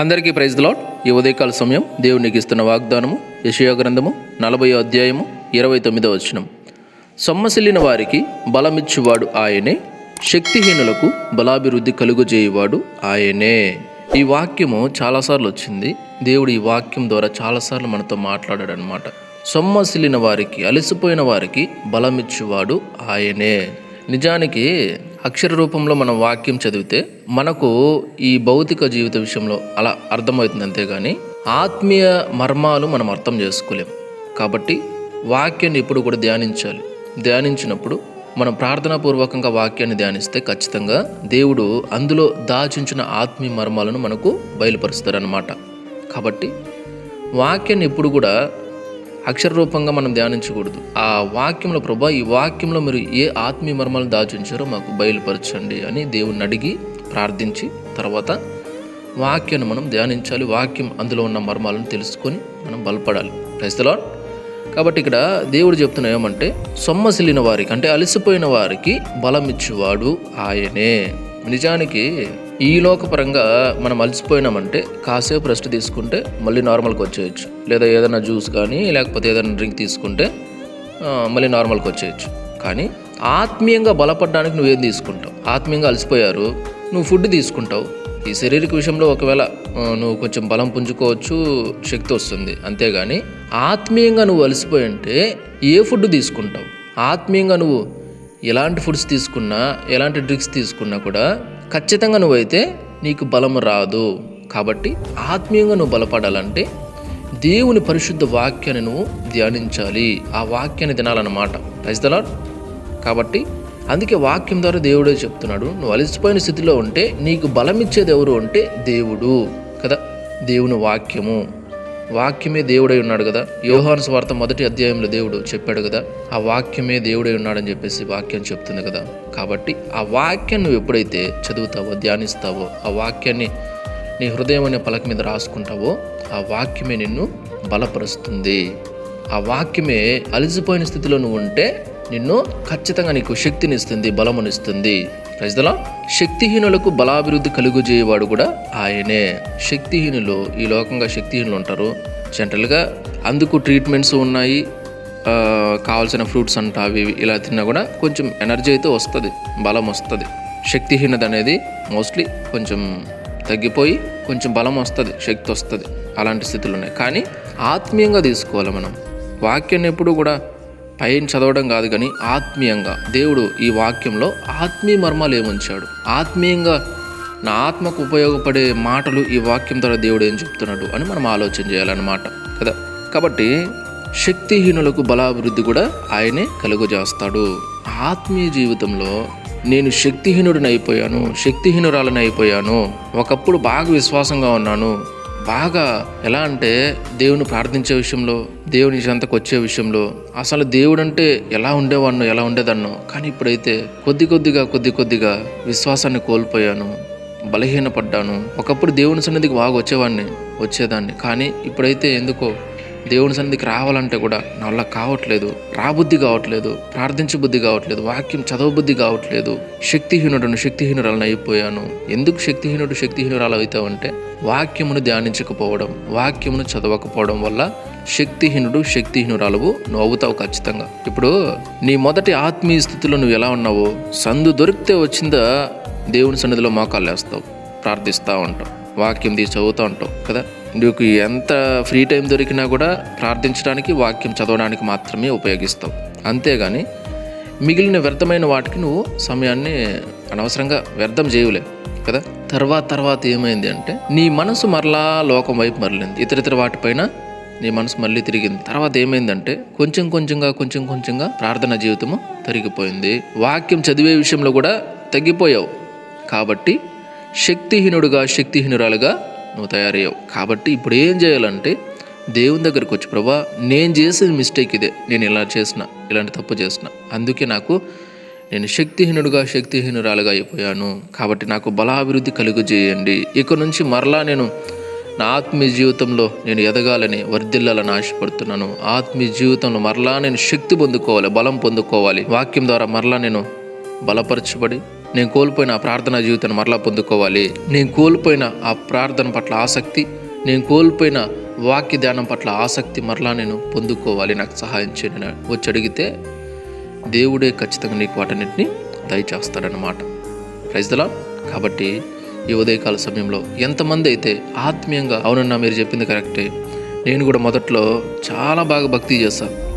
అందరికీ praise lord ఈ ఉదయకాల సమయం దేవునికి ఇస్తున్న వాగ్దానము యషయా గ్రంథము నలభై అధ్యాయము ఇరవై తొమ్మిదో వచనం. సొమ్మసిల్లిన వారికి బలమిచ్చువాడు ఆయనే శక్తిహీనులకు బలాభివృద్ధి కలుగజేయువాడు ఆయనే. ఈ వాక్యము చాలాసార్లు వచ్చింది. దేవుడు ఈ వాక్యం ద్వారా చాలాసార్లు మనతో మాట్లాడాడు అనమాట సొమ్మసిల్లిన వారికి అలసిపోయిన వారికి బలమిచ్చువాడు ఆయనే. నిజానికి అక్షర రూపంలో మనం వాక్యం చదివితే మనకు ఈ భౌతిక జీవిత విషయంలో అలా అర్థమవుతుంది అంతేగాని ఆత్మీయ మర్మాలు మనం అర్థం చేసుకోలేం. కాబట్టి వాక్యాన్ని ఎప్పుడు కూడా ధ్యానించాలి. ధ్యానించినప్పుడు మనం ప్రార్థనాపూర్వకంగా వాక్యాన్ని ధ్యానిస్తే ఖచ్చితంగా దేవుడు అందులో దాచించిన ఆత్మీయ మర్మాలను మనకు బయలుపరుస్తారనమాట కాబట్టి వాక్యాన్ని ఎప్పుడు కూడా అక్షర రూపంగా మనం ధ్యానించకూడదు. ఆ వాక్యంలో ప్రభా ఈ వాక్యంలో మీరు ఏ ఆత్మీయ మర్మాలు దాచుంచారో మాకు బయలుపరచండి అని దేవుణ్ణి అడిగి ప్రార్థించి తర్వాత వాక్యాన్ని మనం ధ్యానించాలి. వాక్యం అందులో ఉన్న మర్మాలను తెలుసుకొని మనం బలపడాలి. క్రైస్తలో కాబట్టి ఇక్కడ దేవుడు చెప్తున్నా ఏమంటే సొమ్మసిల్లిన వారికి అంటే అలసిపోయిన వారికి బలం ఆయనే. నిజానికి ఈ లోకపరంగా మనం అలసిపోయినామంటే కాసేపు రెస్ట్ తీసుకుంటే మళ్ళీ నార్మల్కి వచ్చేయచ్చు. లేదా ఏదైనా జ్యూస్ కానీ లేకపోతే ఏదైనా డ్రింక్ తీసుకుంటే మళ్ళీ నార్మల్కి వచ్చేయచ్చు. కానీ ఆత్మీయంగా బలపడడానికి నువ్వేం తీసుకుంటావు? ఆత్మీయంగా అలసిపోయారు నువ్వు ఫుడ్ తీసుకుంటావు. ఈ శారీరక విషయంలో ఒకవేళ నువ్వు కొంచెం బలం పుంజుకోవచ్చు శక్తి వస్తుంది. అంతేగాని ఆత్మీయంగా నువ్వు అలసిపోయి ఉంటే ఏ ఫుడ్ తీసుకుంటావు? ఆత్మీయంగా నువ్వు ఎలాంటి ఫుడ్స్ తీసుకున్నా ఎలాంటి డ్రింక్స్ తీసుకున్నా కూడా ఖచ్చితంగా నువ్వైతే నీకు బలం రాదు. కాబట్టి ఆత్మీయంగా నువ్వు బలపడాలంటే దేవుని పరిశుద్ధ వాక్యాన్ని నువ్వు ధ్యానించాలి. ఆ వాక్యాన్ని తినాలన్నమాట. రైతులాడ్ కాబట్టి అందుకే వాక్యం ద్వారా దేవుడే చెప్తున్నాడు నువ్వు అలసిపోయిన స్థితిలో ఉంటే నీకు బలం ఇచ్చేది ఎవరు అంటే దేవుడు. కదా? దేవుని వాక్యము. వాక్యమే దేవుడై ఉన్నాడు కదా? యోహాను స్వార్థ మొదటి అధ్యాయంలో దేవుడు చెప్పాడు కదా ఆ వాక్యమే దేవుడై ఉన్నాడని చెప్పేసి వాక్యం చెప్తుంది కదా. కాబట్టి ఆ వాక్యం నువ్వు ఎప్పుడైతే చదువుతావో ధ్యానిస్తావో ఆ వాక్యాన్ని నీ హృదయం అనే పలక మీద రాసుకుంటావో ఆ వాక్యమే నిన్ను బలపరుస్తుంది. ఆ వాక్యమే అలసిపోయిన స్థితిలో నువ్వు ఉంటే నిన్ను ఖచ్చితంగా నీకు శక్తినిస్తుంది బలమునిస్తుంది. ప్రజల శక్తిహీనులకు బలాభివృద్ధి కలుగుజేయవాడు కూడా ఆయనే. శక్తిహీనులు ఈ లోకంగా శక్తిహీనులు ఉంటారు. జనరల్గా అందుకు ట్రీట్మెంట్స్ ఉన్నాయి కావాల్సిన ఫ్రూట్స్ అంట అవి ఇవి ఇలా తిన్నా కూడా కొంచెం ఎనర్జీ అయితే వస్తుంది బలం వస్తుంది. శక్తిహీనత అనేది మోస్ట్లీ కొంచెం తగ్గిపోయి కొంచెం బలం వస్తుంది శక్తి వస్తుంది. అలాంటి స్థితులు ఉన్నాయి. కానీ ఆత్మీయంగా తీసుకోవాలి మనం. వాక్యాన్ని ఎప్పుడు కూడా పైన చదవడం కాదు కానీ ఆత్మీయంగా. దేవుడు ఈ వాక్యంలో ఆత్మీయ మర్మాలు ఏముంచాడు? ఆత్మీయంగా నా ఆత్మకు ఉపయోగపడే మాటలు ఈ వాక్యం ద్వారా దేవుడు ఏం చెప్తున్నాడు అని మనం ఆలోచన చేయాలన్నమాట కదా? కాబట్టి శక్తిహీనులకు బలాభివృద్ధి కూడా ఆయనే కలుగజేస్తాడు. ఆత్మీయ జీవితంలో నేను శక్తిహీనుడిని అయిపోయాను శక్తిహీనురాలని అయిపోయాను ఒకప్పుడు బాగా విశ్వాసంగా ఉన్నాను బాగా ఎలా అంటే దేవుని ప్రార్థించే విషయంలో దేవుని చెంతకు వచ్చే విషయంలో అసలు దేవుడు అంటే ఎలా ఉండేవాడినో ఎలా ఉండేదన్నో కానీ ఇప్పుడైతే కొద్ది కొద్దిగా కొద్ది కొద్దిగా విశ్వాసాన్ని కోల్పోయాను బలహీనపడ్డాను. ఒకప్పుడు దేవుని సన్నిధికి బాగా వచ్చేవాడిని వచ్చేదాన్ని. కానీ ఇప్పుడైతే ఎందుకో దేవుని సన్నిధికి రావాలంటే కూడా నా వల్ల కావట్లేదు రాబుద్ధి కావట్లేదు ప్రార్థించే బుద్ధి కావట్లేదు వాక్యం చదవబుద్ధి కావట్లేదు శక్తిహీనుడును శక్తిహీనురాలను అయిపోయాను. ఎందుకు శక్తిహీనుడు శక్తిహీనురాలు అవుతావంటే వాక్యమును ధ్యానించకపోవడం వాక్యమును చదవకపోవడం వల్ల శక్తిహీనుడు శక్తిహీనురాలువు నువ్వు అవుతావు ఖచ్చితంగా. ఇప్పుడు నీ మొదటి ఆత్మీయ స్థితిలో నువ్వు ఎలా ఉన్నావో సందు దొరికితే వచ్చిందా దేవుని సన్నిధిలో మోకాలు వేస్తావు ప్రార్థిస్తూ ఉంటావు వాక్యం తీసి చదువుతూ ఉంటావు కదా. నీకు ఎంత ఫ్రీ టైం దొరికినా కూడా ప్రార్థించడానికి వాక్యం చదవడానికి మాత్రమే ఉపయోగిస్తావు. అంతేగాని మిగిలిన వ్యర్థమైన వాటికి నువ్వు సమయాన్ని అనవసరంగా వ్యర్థం చేయలే కదా? తర్వాత తర్వాత ఏమైంది అంటే నీ మనసు మరలా లోకం వైపు మరలింది. ఇతర ఇతర వాటిపైన నీ మనసు మళ్ళీ తిరిగింది. తర్వాత ఏమైందంటే కొంచెం కొంచెంగా కొంచెం కొంచెంగా ప్రార్థన జీవితము తరిగిపోయింది. వాక్యం చదివే విషయంలో కూడా తగ్గిపోయావు. కాబట్టి శక్తిహీనుడుగా శక్తిహీనురాలుగా నువ్వు తయారయ్యావు. కాబట్టి ఇప్పుడు ఏం చేయాలంటే దేవుని దగ్గరికి వచ్చి ప్రభా నేను చేసిన మిస్టేక్ ఇదే. నేను ఇలా చేసిన ఇలాంటి తప్పు చేసిన. అందుకే నాకు నేను శక్తిహీనుడుగా శక్తిహీనురాలుగా అయిపోయాను. కాబట్టి నాకు బలాభివృద్ధి కలుగజేయండి. ఇక నుంచి మరలా నేను నా ఆత్మీయ జీవితంలో నేను ఎదగాలని వర్ధిల్లాలని ఆశపడుతున్నాను. ఆత్మీయ జీవితంలో మరలా నేను శక్తి పొందుకోవాలి బలం పొందుకోవాలి. వాక్యం ద్వారా మరలా నేను బలపరచబడి నేను కోల్పోయిన ఆ ప్రార్థనా జీవితాన్ని మరలా పొందుకోవాలి. నేను కోల్పోయిన ఆ ప్రార్థన పట్ల ఆసక్తి నేను కోల్పోయిన వాక్య ధ్యానం పట్ల ఆసక్తి మరలా నేను పొందుకోవాలి. నాకు సహాయం చేయండి. వచ్చి అడిగితే దేవుడే ఖచ్చితంగా నీకు వాటన్నిటిని దయచేస్తాడనమాట ప్రజలా కాబట్టి ఈ ఉదయకాల సమయంలో ఎంతమంది అయితే ఆత్మీయంగా అవునన్నా మీరు చెప్పింది కరెక్టే. నేను కూడా మొదట్లో చాలా బాగా భక్తి చేశాను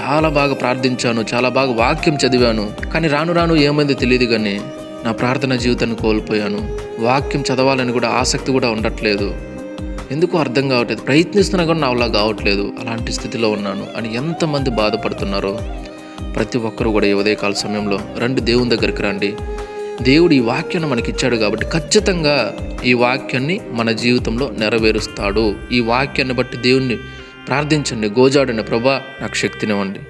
చాలా బాగా ప్రార్థించాను చాలా బాగా వాక్యం చదివాను. కానీ రాను రాను ఏమైందో తెలియదు కానీ నా ప్రార్థన జీవితాన్ని కోల్పోయాను. వాక్యం చదవాలని కూడా ఆసక్తి కూడా ఉండట్లేదు. ఎందుకు అర్థం కావట్లేదు. ప్రయత్నిస్తున్నా కూడా నా వల్ల కావట్లేదు. అలాంటి స్థితిలో ఉన్నాను అని ఎంతమంది బాధపడుతున్నారో. ప్రతి ఒక్కరూ కూడా ఈ ఉదయకాల సమయంలో రెండు దేవుని దగ్గరికి రండి. దేవుడు ఈ వాక్యాన్ని మనకి ఇచ్చాడు కాబట్టి ఖచ్చితంగా ఈ వాక్యాన్ని మన జీవితంలో నెరవేరుస్తాడు. ఈ వాక్యాన్ని బట్టి దేవుణ్ణి ప్రార్థించండి గోజాడండి ప్రభా నాకు శక్తినివ్వండి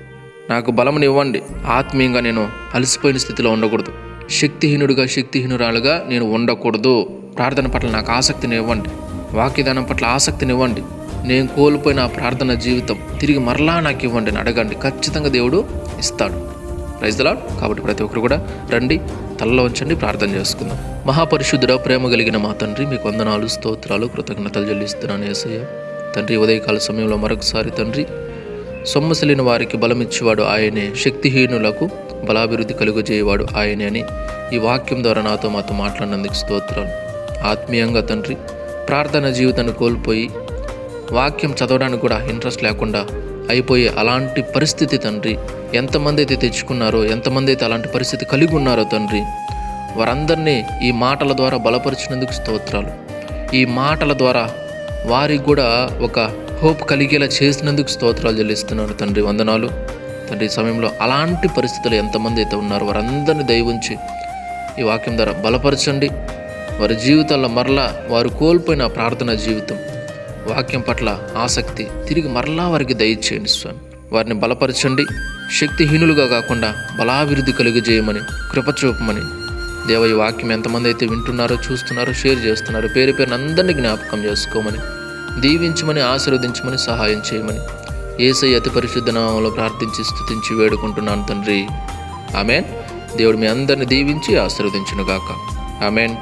నాకు బలమునివ్వండి ఆత్మీయంగా నేను అలసిపోయిన స్థితిలో ఉండకూడదు. శక్తిహీనుడిగా శక్తిహీనురాలుగా నేను ఉండకూడదు. ప్రార్థన పట్ల నాకు ఆసక్తిని ఇవ్వండి. వాక్యదానం పట్ల ఆసక్తిని ఇవ్వండి. నేను కోల్పోయిన ఆ ప్రార్థన జీవితం తిరిగి మరలా నాకు ఇవ్వండి అని అడగండి. ఖచ్చితంగా దేవుడు ఇస్తాడు. ప్రైజ్ దలాడ్ కాబట్టి ప్రతి ఒక్కరు కూడా రండి తలలో ఉంచండి ప్రార్థన చేసుకుందాం. మహాపరిశుద్ధుడ ప్రేమ కలిగిన మా తండ్రి మీకు వందనాలు స్తోత్రాలు కృతజ్ఞతలు చెల్లిస్తున్నాను ఏసయ్య. తండ్రి ఉదయకాల సమయంలో మరొకసారి తండ్రి సొమ్మసిలిన వారికి బలమిచ్చేవాడు ఆయనే శక్తిహీనులకు బలాభివృద్ధి కలుగజేయవాడు ఆయనే అని ఈ వాక్యం ద్వారా నాతో మాతో మాట్లాడినందుకు స్తోత్రాలు. ఆత్మీయంగా తండ్రి ప్రార్థన జీవితాన్ని కోల్పోయి వాక్యం చదవడానికి కూడా ఇంట్రెస్ట్ లేకుండా అయిపోయే అలాంటి పరిస్థితి తండ్రి ఎంతమంది అయితే తెచ్చుకున్నారో ఎంతమంది అయితే అలాంటి పరిస్థితి కలిగి ఉన్నారో తండ్రి వారందరినీ ఈ మాటల ద్వారా బలపరిచినందుకు స్తోత్రాలు. ఈ మాటల ద్వారా వారికి కూడా ఒక హోప్ కలిగేలా చేసినందుకు స్తోత్రాలు చెల్లిస్తున్నాను తండ్రి వందనాలు. తండ్రి సమయంలో అలాంటి పరిస్థితులు ఎంతమంది అయితే ఉన్నారో వారందరినీ దయవుంచి ఈ వాక్యం ద్వారా బలపరచండి. వారి జీవితాల్లో మరలా వారు కోల్పోయిన ప్రార్థన జీవితం వాక్యం పట్ల ఆసక్తి తిరిగి మరలా వారికి దయచేయండి స్వామి. వారిని బలపరచండి. శక్తిహీనులుగా కాకుండా బలాభివృద్ధి కలుగజేయమని కృపచూపమని దేవ ఈ వాక్యం ఎంతమంది అయితే వింటున్నారో చూస్తున్నారో షేర్ చేస్తున్నారో పేరు పేరున అందరినీ జ్ఞాపకం చేసుకోమని దీవించమని ఆశీర్వదించమని సహాయం చేయమని ఏసై అతి పరిశుద్ధ నామంలో ప్రార్థించి స్థుతించి వేడుకుంటున్నాను తండ్రి. ఆమెన్. దేవుడు మీ అందరిని దీవించి ఆశీర్వదించునుగాక. ఆమెన్.